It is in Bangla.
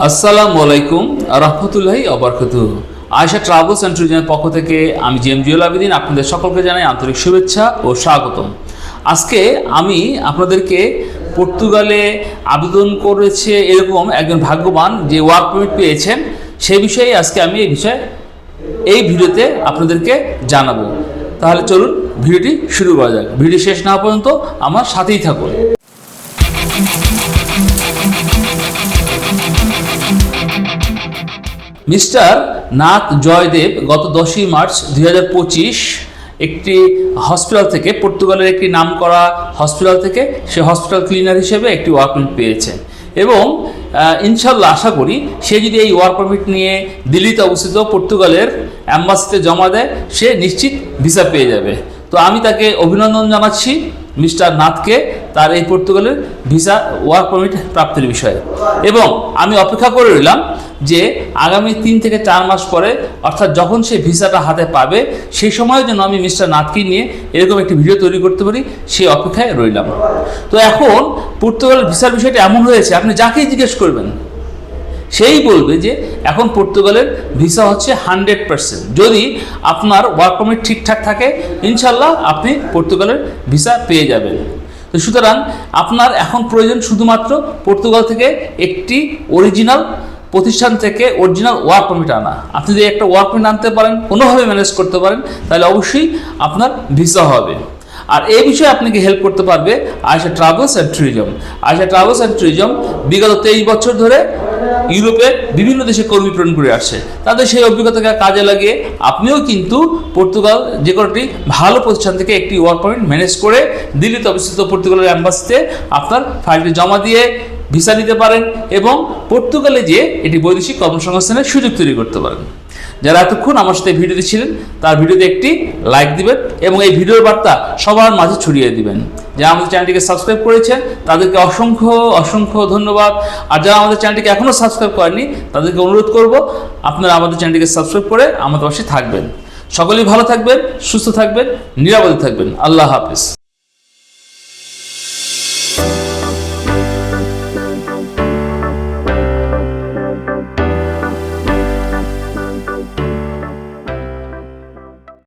আসসালামু আলাইকুম রহমতুল্লাহি অবরকত আয়সা ট্রাভেলস অ্যান্ড ট্যুরিজমের পক্ষ থেকে আমি জি এম জিউল আবেদিন আপনাদের সকলকে জানাই আন্তরিক শুভেচ্ছা ও স্বাগতম। আজকে আমি আপনাদেরকে পর্তুগালে আবেদন করেছে এরকম একজন ভাগ্যবান যে ওয়ার্ক পারমিট পেয়েছেন সেই বিষয়ে আজকে আমি এই বিষয়ে, এই ভিডিওতে আপনাদেরকে জানাব। তাহলে চলুন ভিডিওটি শুরু করা যাক। ভিডিও শেষ না পর্যন্ত আমার সাথেই থাকুন। মিস্টার নাথ জয়দেব গত দশই মার্চ দুই হাজার পঁচিশ একটি হসপিটাল থেকে, পর্তুগালের একটি নামকরা হসপিটাল থেকে, সে হসপিটাল ক্লিনার হিসেবে একটি ওয়ার্ক পারমিট পেয়েছেন এবং ইনশাল্লাহ আশা করি সে যদি এই ওয়ার্ক পারমিট নিয়ে দিল্লিতে অবস্থিত পর্তুগালের অ্যাম্বাসিতে জমা দেয়, সে নিশ্চিত ভিসা পেয়ে যাবে। তো আমি তাকে অভিনন্দন জানাচ্ছি মিস্টার নাথকে। তার এই পর্তুগালের ভিসা ওয়ার্ক পারমিট প্রাপ্তির বিষয়ে। এবং আমি অপেক্ষা করে রইলাম যে আগামী তিন থেকে চার মাস পরে, অর্থাৎ যখন সে ভিসাটা হাতে পাবে, সেই সময় যেন আমি মিস্টার নাথকে নিয়ে এরকম একটি ভিডিও তৈরি করতে পারি, সেই অপেক্ষায় রইলাম। তো এখন পর্তুগালের ভিসার বিষয়টা এমন হয়েছে, আপনি যাকেই জিজ্ঞেস করবেন, সেই বলবে যে এখন পর্তুগালের ভিসা হচ্ছে হান্ড্রেড পার্সেন্ট। যদি আপনার ওয়ার্ক পারমিট ঠিকঠাক থাকে, ইনশাল্লাহ আপনি পর্তুগালের ভিসা পেয়ে যাবেন। তো সুতরাং আপনার এখন প্রয়োজন শুধুমাত্র পর্তুগাল থেকে একটি অরিজিনাল প্রতিষ্ঠান থেকে অরিজিনাল ওয়ার্ক পারমিট আনা। আপনি যদি একটা ওয়ার্ক পারমিট আনতে পারেন, কোনোভাবে ম্যানেজ করতে পারেন, তাহলে অবশ্যই আপনার ভিসা হবে। আর এই বিষয়ে আপনাকে হেল্প করতে পারবে? Aysa travels and tourism Aysa travels and tourism বিগত তেইশ বছর ধরে ইউরোপে বিভিন্ন দেশে কর্মী প্রেরণ করে আসছে। তাদের সেই অভিজ্ঞতাকে কাজে লাগিয়ে আপনিও কিন্তু পর্তুগাল যে কোনোটি ভালো প্রতিষ্ঠান থেকে একটি ওয়ার্ক পয়েন্ট ম্যানেজ করে দিল্লিতে অবস্থিত পর্তুগালের অ্যাম্বাসিতে আপনার ফাইলটি জমা দিয়ে ভিসা নিতে পারেন এবং পর্তুগালে যেয়ে এটি বৈদেশিক কর্মসংস্থানের সুযোগ তৈরি করতে পারেন। যারা এতক্ষণ আমার সাথে ভিডিওতে ছিলেন, তার ভিডিওতে একটি লাইক দিবেন এবং এই ভিডিওর বার্তা সবার মাঝে ছড়িয়ে দিবেন। যারা আমাদের চ্যানেলটিকে সাবস্ক্রাইব করেছেন, তাদেরকে অসংখ্য অসংখ্য ধন্যবাদ। আর যারা আমাদের চ্যানেলটিকে এখনও সাবস্ক্রাইব করেনি তাদেরকে অনুরোধ করব, আপনারা আমাদের চ্যানেলটিকে সাবস্ক্রাইব করে আমাদের পাশে থাকবেন। সকলেই ভালো থাকবেন, সুস্থ থাকবেন, নিরাপদে থাকবেন। আল্লাহ হাফিজ।